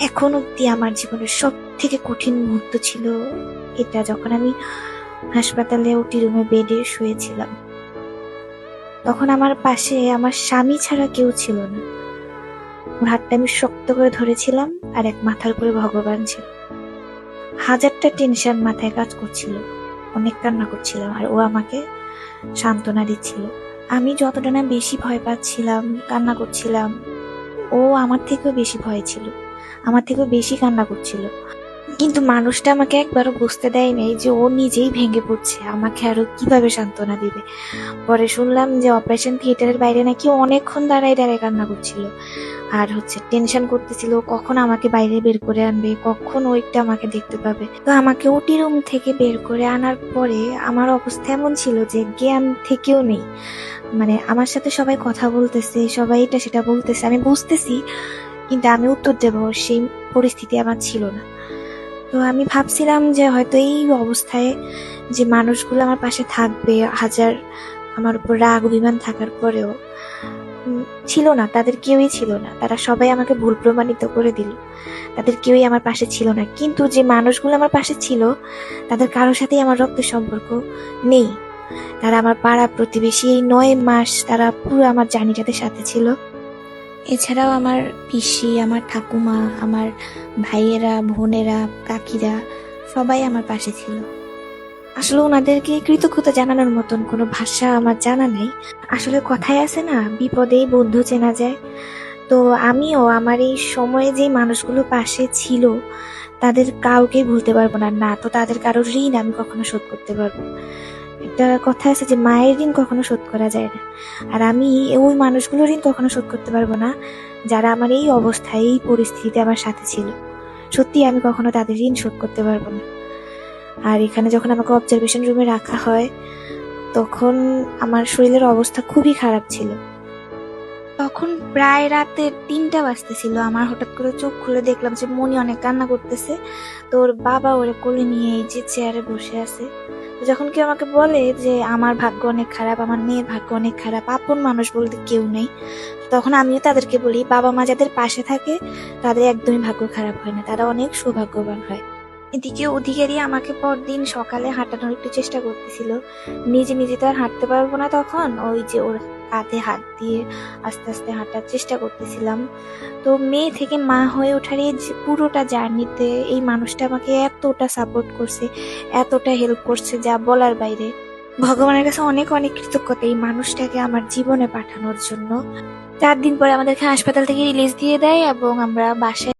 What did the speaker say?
এখন অব্দি আমার জীবনের সব থেকে কঠিন মুহূর্ত ছিল এটা যখন আমি হাসপাতালে ওটি রুমে বেডে শুয়েছিলাম। তখন আমার পাশে আমার স্বামী ছাড়া কেউ ছিল না। ওর হাতটা আমি শক্ত করে ধরেছিলাম আর এক মাথার উপরে ভগবান ছিল। হাজারটা টেনশন মাথায় কাজ করছিল। অনেক কান্না করছিলাম আর ও আমাকে সান্ত্বনা দিচ্ছিল। আমি যতটা না বেশি ভয় পাচ্ছিলাম, কান্না করছিলাম, ও আমার থেকেও বেশি ভয় ছিল। আমার থেকেও বেশি কান্না করছিল। কিন্তু মানুষটা আমাকে একবারও বুঝতে নাই যে ও নিজেই ভেঙে পড়ছে। আমাকে আরও কীভাবে সান্ত্বনা দিবে? পরে শুনলাম যে অপারেশন থিয়েটারের বাইরে নাকি অনেকক্ষণ দাঁড়ায় দাঁড়ায় কান্না করছিল। আর হচ্ছে টেনশন করতেছিল, কখন আমাকে বাইরে বের করে আনবে? কখন ওইটা আমাকে দেখতে পাবে? তো আমাকে ওটি রুম থেকে বের করে আনার পরে আমার অবস্থা এমন ছিল যে জ্ঞান থেকেও নেই। মানে আমার সাথে সবাই কথা বলতেছে, সবাই এটা সেটা বলতেছে। আমি বুঝতেছি কিন্তু আমি উত্তর দেবো, সেই পরিস্থিতি আমার ছিল না। তো আমি ভাবছিলাম যে হয়তো এই অবস্থায় যে মানুষগুলো আমার পাশে থাকবে, হাজার আমার উপর রাগ, অভিমান থাকার পরেও ছিল না, তাদের কেউই ছিল না। তারা সবাই আমাকে ভুল প্রমাণিত করে দিল। তাদের কেউই আমার পাশে ছিল না। কিন্তু যে মানুষগুলো আমার পাশে ছিল, তাদের কারোর সাথেই আমার রক্তের সম্পর্ক নেই। তারা আমার পাড়া প্রতিবেশী, এই নয় মাস তারা পুরো আমার জার্নিটাদের সাথে ছিল। এছাড়াও আমার পিসি, আমার ঠাকুমা, আমার ভাইয়েরা, বোনেরা, কাকিরা সবাই আমার পাশে ছিল। আসলে ওনাদেরকে কৃতজ্ঞতা জানানোর মতন কোনো ভাষা আমার জানা নেই। আসলে কথায় আছে না, বিপদেই বন্ধু চেনা যায়। তো আমিও আমার এই সময়ে যে মানুষগুলো পাশে ছিল, তাদের কাউকে ভুলতে পারব না। না তো তাদের কারোর ঋণ আমি কখনো শোধ করতে পারব। একটা কথা আছে যে মায়ের ঋণ কখনো শোধ করা যায় না। আর আমি ওই মানুষগুলোর ঋণ কখনো শোধ করতে পারব না, যারা আমার এই অবস্থায়, এই পরিস্থিতিতে আমার সাথে ছিল। সত্যি আমি কখনো তাদের ঋণ শোধ করতে পারব না। আর এখানে যখন আমাকে অবজারভেশন রুমে রাখা হয়, তখন আমার শরীরের অবস্থা খুবই খারাপ ছিল। তখন প্রায় রাতে তিনটা বাজতেছিল। আমার হঠাৎ করে চোখ খুলে দেখলাম যে মনি অনেক কান্না করতেছে। তো ওর বাবা ওরে কোলে নিয়ে এই যে চেয়ারে বসে আছে। যখন কেউ আমাকে বলে যে, আমার ভাগ্য অনেক খারাপ, আমার মেয়ের ভাগ্য অনেক খারাপ, আপন মানুষ বলতে কেউ নেই, তখন আমিও তাদেরকে বলি বাবা মা যাদের পাশে থাকে, তাদের একদমই ভাগ্য খারাপ হয় না, তারা অনেক সৌভাগ্যবান হয়। এদিকে অধিকারী আমাকে পরদিন সকালে হাঁটানোর একটু চেষ্টা করতেছিল। নিজে নিজে তো আর হাঁটতে পারব না তখন, ওই যে ওর কাঁধে হাত দিয়ে আস্তে আস্তে হাঁটার চেষ্টা করতেছিলাম। তো মেয়ে থেকে মা হয়ে ওঠার এই পুরোটা জার্নিতে এই মানুষটা আমাকে এতটা সাপোর্ট করছে, এতটা হেল্প করছে যা বলার বাইরে। ভগবানের কাছে অনেক অনেক কৃতজ্ঞতা এই মানুষটাকে আমার জীবনে পাঠানোর জন্য। চার দিন পরে আমাদেরকে হাসপাতাল থেকে রিলিজ দিয়ে দেয় এবং আমরা বাসায়